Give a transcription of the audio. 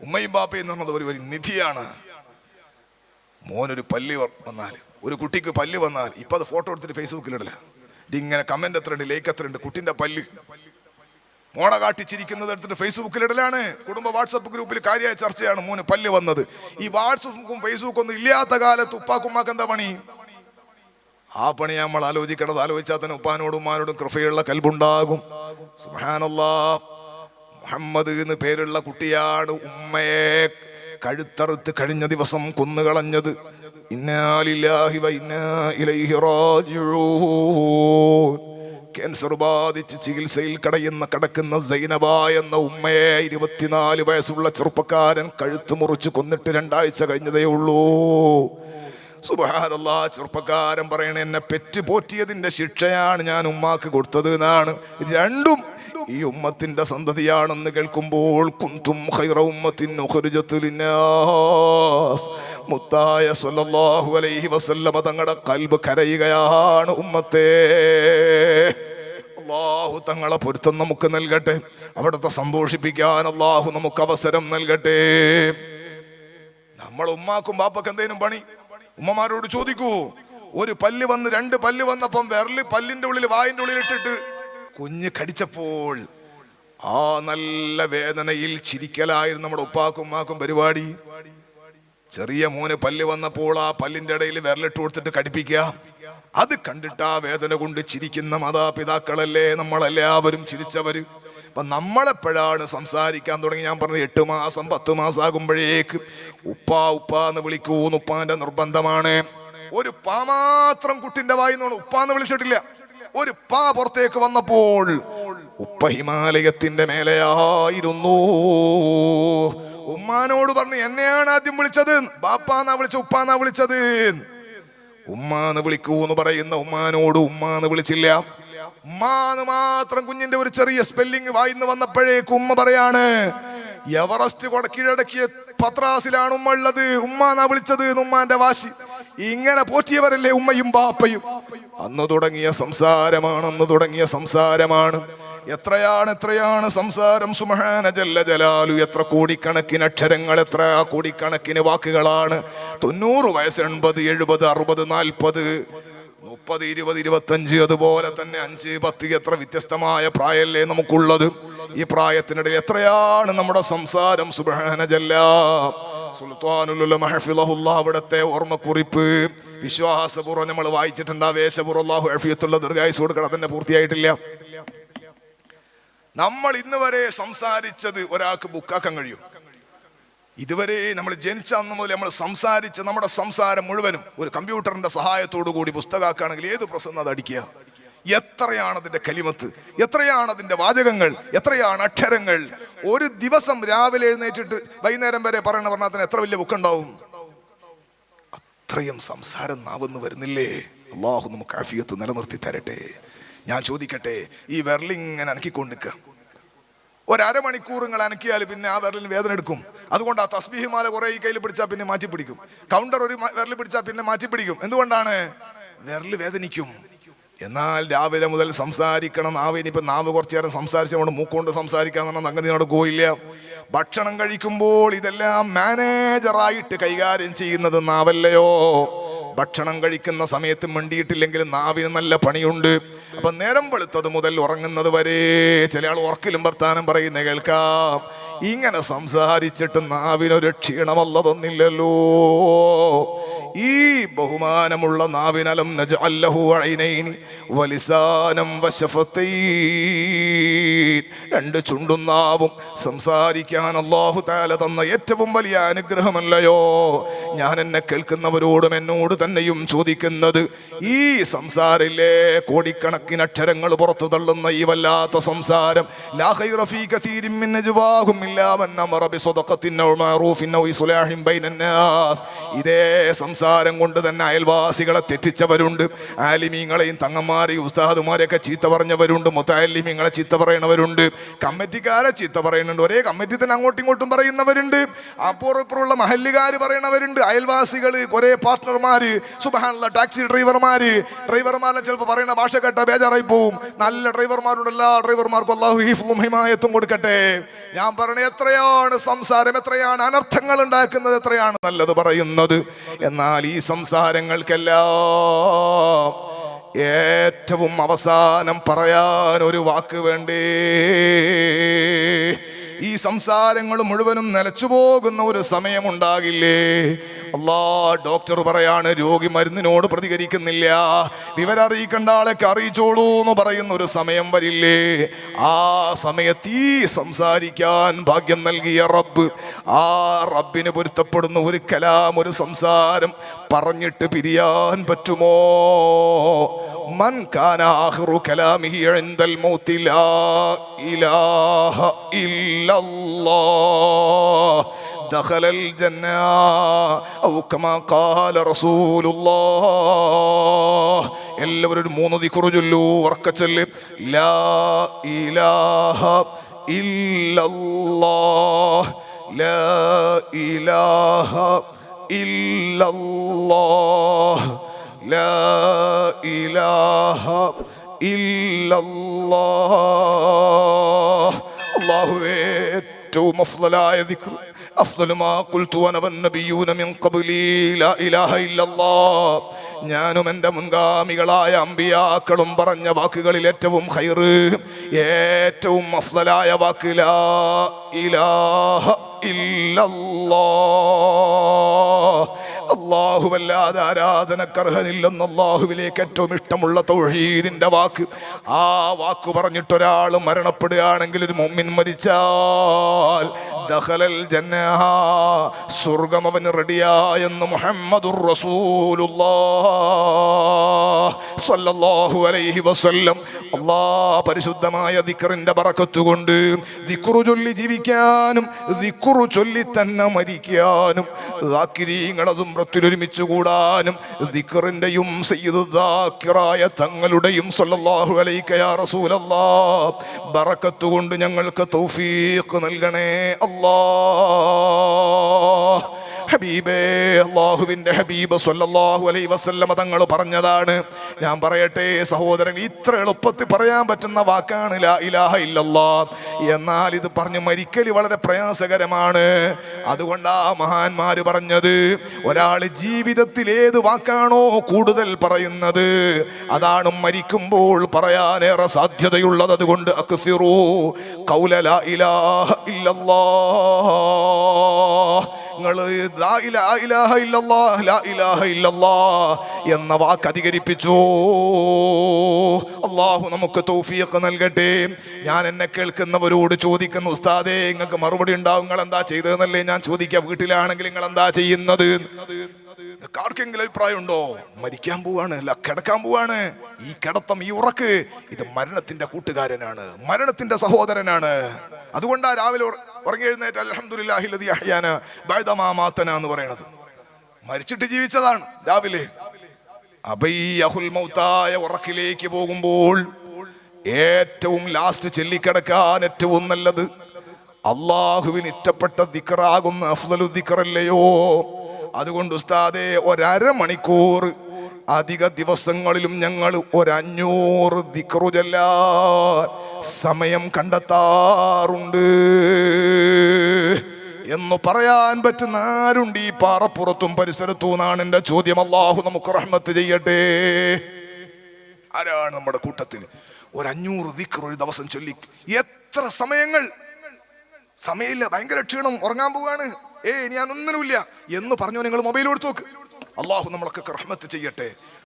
ഉമ്മയും ബാപ്പയും എന്ന് പറഞ്ഞത് ഒരു നിധിയാണ്. മോനൊരു പല്ലി വന്നാൽ ഒരു കുട്ടിക്ക് പല്ല് വന്നാൽ ഇപ്പൊ അത് ഫോട്ടോ എടുത്തിട്ട് ഫേസ്ബുക്കിലിടല ഇതിങ്ങനെ കമന്റ് എത്ര ഉണ്ട് ലൈക്ക് എത്ര ഉണ്ട് കുട്ടിന്റെ പല്ല്. മോണ കാട്ടിച്ചിരിക്കുന്നത് എടുത്തിട്ട് ഫേസ്ബുക്കിലിടലാണ് കുടുംബ വാട്സപ്പ് ഗ്രൂപ്പിൽ കാര്യമായ ചർച്ചയാണ് മോന് പല്ല് വന്നത്. ഈ വാട്സപ്പും ഫേസ്ബുക്കും ഒന്നും ഇല്ലാത്ത കാലത്ത് ഉപ്പാക്കുമ്മാക്ക് എന്താ പണി? ആ പണി നമ്മൾ ആലോചിക്കണത് ആലോചിച്ചാൽ തന്നെ ഉപ്പാനോടും ഉമ്മാനോടും കൃപയുള്ള കൽബുണ്ടാകും. സുബ്ഹാനല്ലാ. മുഹമ്മദ് എന്ന് പേരുള്ള കുട്ടിയാണ് ഉമ്മയെ കഴുത്തറുത്ത് കഴിഞ്ഞ ദിവസം കൊന്നുകളഞ്ഞത്. ഇലൈഹി റാജിഊൻ. ക്യാൻസർ ബാധിച്ച് ചികിത്സയിൽ കടയുന്ന കടക്കുന്ന സൈനബ എന്ന ഉമ്മയെ ഇരുപത്തിനാല് വയസ്സുള്ള ചെറുപ്പക്കാരൻ കഴുത്ത് മുറിച്ച് കൊന്നിട്ട് രണ്ടാഴ്ച കഴിഞ്ഞതേ ഉള്ളൂ. ചെറുപ്പക്കാരൻ പറയണ എന്നെ പെറ്റ് പോറ്റിയതിന്റെ ശിക്ഷയാണ് ഞാൻ ഉമ്മാക്ക് കൊടുത്തത് എന്നാണ്. രണ്ടും ഈ ഉമ്മത്തിന്റെ സന്തതിയാണെന്ന് കേൾക്കുമ്പോൾ കുന്തും ഉമ്മത്തിൻ. മുത്തായ സല്ലല്ലാഹു അലൈഹി വസല്ലമ തങ്ങളുടെ കൽബ് കരയുകയാണ് ഉമ്മത്തെ. അള്ളാഹു തങ്ങളെ പൊരുത്തം നമുക്ക് നൽകട്ടെ. അവിടുത്തെ സന്തോഷിപ്പിക്കാൻ അള്ളാഹു നമുക്ക് അവസരം നൽകട്ടെ. നമ്മൾ ഉമ്മാക്കും പാപ്പക്ക് എന്തേലും പണി? ഉമ്മമാരോട് ചോദിക്കൂ. ഒരു പല്ല് വന്ന് രണ്ട് പല്ല് വന്നപ്പം വിരൽ പല്ലിന്റെ ഉള്ളിൽ വായിന്റെ ഉള്ളിൽ ഇട്ടിട്ട് കുഞ്ഞ് കടിച്ചപ്പോൾ ആ നല്ല വേദനയിൽ ചിരിക്കലായിരുന്നു നമ്മുടെ ഉപ്പാക്കും മാക്കും പരിപാടി. ചെറിയ മോന് പല്ല് വന്നപ്പോൾ ആ പല്ലിന്റെ ഇടയിൽ വിരലിട്ട് കൊടുത്തിട്ട് കടിപ്പിക്കുക. അത് കണ്ടിട്ട് ആ വേദന കൊണ്ട് ചിരിക്കുന്ന മാതാപിതാക്കളല്ലേ നമ്മളെല്ലാവരും ചിരിച്ചവര്. അപ്പൊ നമ്മളെപ്പോഴാണ് സംസാരിക്കാൻ തുടങ്ങി? ഞാൻ പറഞ്ഞത് എട്ട് മാസം പത്ത് മാസം ആകുമ്പോഴേക്ക് ഉപ്പാ ഉപ്പാ എന്ന് വിളിക്കൂന്ന് ഉപ്പാന്റെ നിർബന്ധമാണ്. ഒരു പാ മാത്രം കുട്ടിന്റെ വായിന്ന് ഉപ്പാന്ന് വിളിച്ചിട്ടില്ല. ഒരു പാ പുറത്തേക്ക് വന്നപ്പോൾ ഉപ്പ ഹിമാലയത്തിന്റെ മേലെയായിരുന്നു. ഉമ്മാനോട് പറഞ്ഞു എന്നെയാണ് ആദ്യം വിളിച്ചത്? ബാപ്പാന്നാ വിളിച്ച ഉപ്പാന്നാ വിളിച്ചത്. ഉമ്മാന്ന് വിളിക്കൂ എന്ന് പറയുന്ന ഉമ്മാനോട് ഉമ്മാന്ന് വിളിച്ചില്ല. ഉമ്മാന്ന് മാത്രം കുഞ്ഞിന്റെ ഒരു ചെറിയ സ്പെല്ലിംഗ് വായിന്ന് വന്നപ്പോഴേക്ക് ഉമ്മ പറയാണ് എവറസ്റ്റ് കീഴടക്കിയ പത്രാസിലാണ് ഉമ്മ ഉള്ളത്. ഉമ്മാന്നാ വിളിച്ചത് ഉമ്മാന്റെ വാശി. ഇങ്ങനെ പോറ്റിയവരല്ലേ ഉമ്മയും ബാപ്പയും. അന്ന് തുടങ്ങിയ സംസാരമാണ് അന്ന് തുടങ്ങിയ സംസാരമാണ്. എത്രയാണ് എത്രയാണ് സംസാരം? സുമഹാന ജല്ല ജലാലു. എത്ര കോടിക്കണക്കിന് അക്ഷരങ്ങൾ എത്ര കോടിക്കണക്കിന് വാക്കുകളാണ്. തൊണ്ണൂറ് വയസ്സ് എൺപത് എഴുപത് അറുപത് നാൽപ്പത് മുപ്പത് ഇരുപത് ഇരുപത്തഞ്ച് അതുപോലെ തന്നെ അഞ്ച് പത്ത് എത്ര വ്യത്യസ്തമായ പ്രായമല്ലേ നമുക്കുള്ളത്. ഈ പ്രായത്തിനിടയിൽ എത്രയാണ് നമ്മുടെ സംസാരം? സുബഹാന ജല്ല. സുൽത്താനുലുള്ള മഹഫിലഹുല്ല അവിടുത്തെ ഓർമ്മക്കുറിപ്പ്. വിശ്വാസപൂർവം നമ്മൾ വായിച്ചിട്ടുണ്ട് ആവേശപൂർവം ഹഫിയത്തുള്ള ദീർഘായുസ് കൊടുക്കണം. തന്നെ പൂർത്തിയായിട്ടില്ല. നമ്മൾ ഇന്ന് വരെ സംസാരിച്ചത് ഒരാൾക്ക് ബുക്കാക്കാൻ കഴിയും. ഇതുവരെ നമ്മൾ ജനിച്ച അന്ന് മുതൽ നമ്മൾ സംസാരിച്ച നമ്മുടെ സംസാരം മുഴുവനും ഒരു കമ്പ്യൂട്ടറിന്റെ സഹായത്തോടു കൂടി പുസ്തകമാക്കുകയാണെങ്കിൽ ഏത് പ്രശ്നം അത് അടിക്കുക? എത്രയാണ് അതിന്റെ കലിമത്ത്? എത്രയാണ് അതിന്റെ വാചകങ്ങൾ? എത്രയാണ് അക്ഷരങ്ങൾ? ഒരു ദിവസം രാവിലെ എഴുന്നേറ്റിട്ട് വൈകുന്നേരം വരെ പറയണ പറഞ്ഞാൽ തന്നെ എത്ര വലിയ ബുക്കുണ്ടാവും അത്രയും സംസാരം നാവെന്ന് വരുന്നില്ലേ? അള്ളാഹു നമുക്ക് ആഫിയത്ത് നിലനിർത്തി തരട്ടെ. ഞാൻ ചോദിക്കട്ടെ ഈ വെർലിങ്ങനെ അനക്കിക്കൊണ്ട് നിൽക്കുക. ഒരമണിക്കൂർ നിങ്ങൾ അനക്കിയാൽ പിന്നെ ആ വിരലിന് വേദന എടുക്കും. അതുകൊണ്ട് ആ തസ്ബീഹിമാല കുറെ ഈ കയ്യിൽ പിടിച്ചാൽ പിന്നെ മാറ്റി പിടിക്കും കൗണ്ടർ ഒരു വിരൽ പിടിച്ചാൽ പിന്നെ മാറ്റി പിടിക്കും എന്തുകൊണ്ടാണ്? വിരൽ വേദനിക്കും. എന്നാൽ രാവിലെ മുതൽ സംസാരിക്കണം. നാവ് ഇപ്പം നാവ് കുറച്ച് നേരം സംസാരിച്ചുകൊണ്ട് മൂക്കൊണ്ട് സംസാരിക്കാൻ പറഞ്ഞാൽ അങ്ങനെ നടക്കുകയില്ല ഭക്ഷണം കഴിക്കുമ്പോൾ ഇതെല്ലാം മാനേജറായിട്ട് കൈകാര്യം ചെയ്യുന്നത് നാവല്ലയോ? ഭക്ഷണം കഴിക്കുന്ന സമയത്ത് മിണ്ടിയിട്ടില്ലെങ്കിൽ നാവിന് നല്ല പണിയുണ്ട്. അപ്പം നേരം വെളുത്തത് മുതൽ ഉറങ്ങുന്നത് വരെ ചില ആൾ ഉറക്കിലും വർത്താനം പറയുന്ന കേൾക്കാം. ഇങ്ങനെ സംസാരിച്ചിട്ട് നാവിനൊരു ക്ഷീണമല്ല തന്നില്ലല്ലോ ഈ ബഹുമാനമുള്ള നാവിനലം നജഅല്ലഹു ഐനൈനി വലിസാനം വശഫത്തൈൻ. രണ്ട് ചുണ്ടും നാവും സംസാരിക്കാൻ അള്ളാഹു താല തന്ന ഏറ്റവും വലിയ അനുഗ്രഹമല്ലയോ? ഞാൻ എന്നെ കേൾക്കുന്നവരോടും എന്നോട് തന്നെയും ചോദിക്കുന്നത് ഈ സംസാരിലെ കോടിക്കണക്കിന് അക്ഷരങ്ങൾ പുറത്തു തള്ളുന്ന ഈ വല്ലാത്ത സംസാരം. ഇതേ സംസാരം സംസാരം കൊണ്ട് തന്നെ അയൽവാസികളെ തെറ്റിച്ചവരുണ്ട്. ആലിമീങ്ങളെയും തങ്ങന്മാരെയും ഉസ്താദുമാരെയൊക്കെ ചീത്ത പറഞ്ഞവരുണ്ട്. മൊത്താലിമീങ്ങളെ ചീത്ത പറയണവരുണ്ട്. കമ്മിറ്റിക്കാരെ ചീത്ത പറയുന്നുണ്ട്. ഒരേ കമ്മിറ്റി തന്നെ അങ്ങോട്ടും ഇങ്ങോട്ടും പറയുന്നവരുണ്ട്. അപ്പുറപ്പുറമുള്ള മഹല്ലുകാർ പറയണവരുണ്ട്. അയൽവാസികൾ കുറേ പാർട്ട്ണർമാർ സുബഹാനുള്ള ടാക്സി ഡ്രൈവർമാർ. ഡ്രൈവർമാരെ ചിലപ്പോൾ പറയുന്ന ഭാഷ കേട്ട ബേജാറായി പോവും. നല്ല ഡ്രൈവർമാരുണ്ട് എല്ലാ ഡ്രൈവർമാർക്കും അള്ളാഹു ഹീഫും ഹിമായത്തും കൊടുക്കട്ടെ. ഞാൻ പറഞ്ഞ എത്രയാണ്? സംസാരം എത്രയാണ്? അനർത്ഥങ്ങൾ ഉണ്ടാക്കുന്നത് എത്രയാണ്? നല്ലത് പറയുന്നത്. എന്നാൽ ഈ സംസാരങ്ങൾക്കെല്ലാം ഏറ്റവും അവസാനം പറയാൻ ഒരു വാക്ക് വേണ്ടേ? ഈ സംസാരങ്ങൾ മുഴുവനും നിലച്ചു പോകുന്ന ഒരു സമയമുണ്ടാകില്ലേ? അല്ലാ ഡോക്ടർ പറയാണ് രോഗി മരുന്നിനോട് പ്രതികരിക്കുന്നില്ല. വിവരം അറിയിക്കേണ്ട ആളൊക്കെ അറിയിച്ചോളൂ എന്ന് പറയുന്ന ഒരു സമയം വരില്ലേ? ആ സമയത്ത് ഈ സംസാരിക്കാൻ ഭാഗ്യം നൽകിയ റബ്ബ്. ആ റബ്ബിന് പൊരുത്തപ്പെടുന്ന ഒരു കലാം ഒരു സംസാരം പറഞ്ഞിട്ട് പിരിയാൻ പറ്റുമോ? മൻ കാനാഹ്റു കലാമിഹി എഴുന്തൽ ലാ ഇലാഹ ഇല്ലല്ലാ دخل الجنة أو كما قال رسول الله എല്ലാവരും ഒരു മൂന്ന് ദിക്കുറു ചൊല്ലൂ ഉറക്കച്ചൊല്ല് ലാ ഇലാഹ ഇല്ലല്ലാഹ് ലാ ഇലാഹ ഇല്ലല്ലാഹ് لا إله إلا الله الله ഏറ്റവും അഫ്ളലായ ദിക്ർ ما മാ ഖുൽതു അന من മിൻ ഖബ്ലി ലാ ഇലാഹ ഇല്ലല്ലാഹ്. ഞാനും എന്റെ മുൻഗാമികളായ അമ്പിയാക്കളും പറഞ്ഞ വാക്കുകളിൽ ഏറ്റവും ഹൈറ് ഏറ്റവും അഫ്സലായ വാക്ക് ലാ ഇലാഹ അള്ളാഹുവല്ലാതെ ആരാധനക്കർഹനില്ലെന്ന് അള്ളാഹുവിലേക്ക് ഏറ്റവും ഇഷ്ടമുള്ള തൗഹീദിന്റെ വാക്ക്. ആ വാക്ക് പറഞ്ഞിട്ടൊരാൾ മരണപ്പെടുകയാണെങ്കിൽ ഒരു മുമ്മിൻ മരിച്ചാൽ ദഖലൽ ജന്നഹ സ്വർഗം അവന് റെഡിയായെന്ന് മുഹമ്മദുർ റസൂലുള്ളാഹു അലൈഹി വസല്ലം. അള്ളാ പരിശുദ്ധമായ ദിക്റിന്റെ പറക്കത്തുകൊണ്ട് ദിക്റു ചൊല്ലി ജീവിക്കാനും ദിക്റു ചൊല്ലി തന്നെ മരിക്കാനും ദാക്കിരീങ്ങളതും ഒരുമിച്ച് കൂടാനും ദിക്റിന്റെയും ദാക്കിറായ തങ്ങളുടെയും സല്ലല്ലാഹു അലൈക്കയാ റസൂലല്ലാ ബറക്കത്ത് കൊണ്ട് ഞങ്ങൾക്ക് തൗഫീഖ് നൽകണേ അല്ലാ الله ഹബീബേ അള്ളാഹുവിന്റെ ഹബീബ് സല്ലല്ലാഹു അലൈഹി വസല്ലമ തങ്ങൾ പറഞ്ഞതാണ്. ഞാൻ പറയട്ടെ സഹോദരൻ ഇത്ര എളുപ്പത്തിൽ പറയാൻ പറ്റുന്ന വാക്കാണ് ലാ ഇലാഹ ഇല്ലല്ലാ എന്നാൽ ഇത് പറഞ്ഞു മരിക്കൽ വളരെ പ്രയാസകരമാണ്. അതുകൊണ്ട് ആ മഹാന്മാര് പറഞ്ഞത് ഒരാൾ ജീവിതത്തിൽ ഏത് വാക്കാണോ കൂടുതൽ പറയുന്നത് അതാണ് മരിക്കുമ്പോൾ പറയാനേറെ സാധ്യതയുള്ളത്. അതുകൊണ്ട് അക്സിറൂ കൗല ലാ ഇലാഹ ഇല്ലല്ലാ നിങ്ങൾ എന്ന വാക്ക് അധികരിപ്പിച്ചു. അള്ളാഹു നമുക്ക് തൗഫീഖ് നൽകട്ടെ. ഞാൻ എന്നെ കേൾക്കുന്നവരോട് ചോദിക്കുന്നു ഉസ്താദേ നിങ്ങൾക്ക് മറുപടി ഉണ്ടാവും. നിങ്ങൾ എന്താ ചെയ്തതെന്നല്ലേ ഞാൻ ചോദിക്കാം? വീട്ടിലാണെങ്കിൽ നിങ്ങൾ എന്താ ചെയ്യുന്നത്? ആർക്കെങ്കിലും അഭിപ്രായം ഉണ്ടോ മരിക്കാൻ പോവാണ് അല്ല കിടക്കാൻ പോവാണ്. ഈ കിടത്തം ഈ ഉറക്ക് ഇത് മരണത്തിന്റെ കൂട്ടുകാരനാണ് മരണത്തിന്റെ സഹോദരനാണ്. അതുകൊണ്ടാ രാവിലെ ഉറങ്ങി എഴുന്നേറ്റ് അലഹമുല്ലാഹിലതി അഹ്യാന ബൈദമാമാത്തന എന്ന് പറയണത്. മരിച്ചിട്ട് ജീവിച്ചതാണ് രാവിലെ. അപ്പൊ ഈ അഹുൽ ഉറക്കിലേക്ക് പോകുമ്പോൾ ഏറ്റവും ലാസ്റ്റ് ചെല്ലിക്കിടക്കാൻ ഏറ്റവും നല്ലത് അള്ളാഹുവിന് ഇഷ്ടപ്പെട്ട ദിക്കറാകുന്ന അഫ്ദലു ദിക്കറല്ലയോ അതുകൊണ്ട് ഉസ്താദെ ഒരമണിക്കൂർ അധിക ദിവസങ്ങളിലും ഞങ്ങൾ ഒരഞ്ഞൂറ് ദിക്കറു ചെല്ലാൻ സമയം കണ്ടെത്താറുണ്ട്. എന്ന് പറയാൻ പറ്റുന്ന ആരുണ്ട് ഈ പാറപ്പുറത്തും പരിസരത്തും എന്നാണ് എന്റെ ചോദ്യം. അള്ളാഹു നമുക്ക് റഹ്മത്ത് ചെയ്യട്ടെ. ആരാണ് നമ്മുടെ കൂട്ടത്തിൽ ഒരു അഞ്ഞൂറ് ദിക്ർ ഒരു ദിവസം ചൊല്ലി. എത്ര സമയങ്ങൾ? സമയമില്ല ഭയങ്കര ക്ഷീണം ഉറങ്ങാൻ പോവാണ്. ഏ ഞാൻ ഒന്നിനുമില്ല. എന്ന് പറഞ്ഞു നിങ്ങൾ മൊബൈൽ കൊടുത്തു നോക്ക്. അള്ളാഹു നമ്മളൊക്കെ റഹ്മത്ത് ചെയ്യട്ടെ.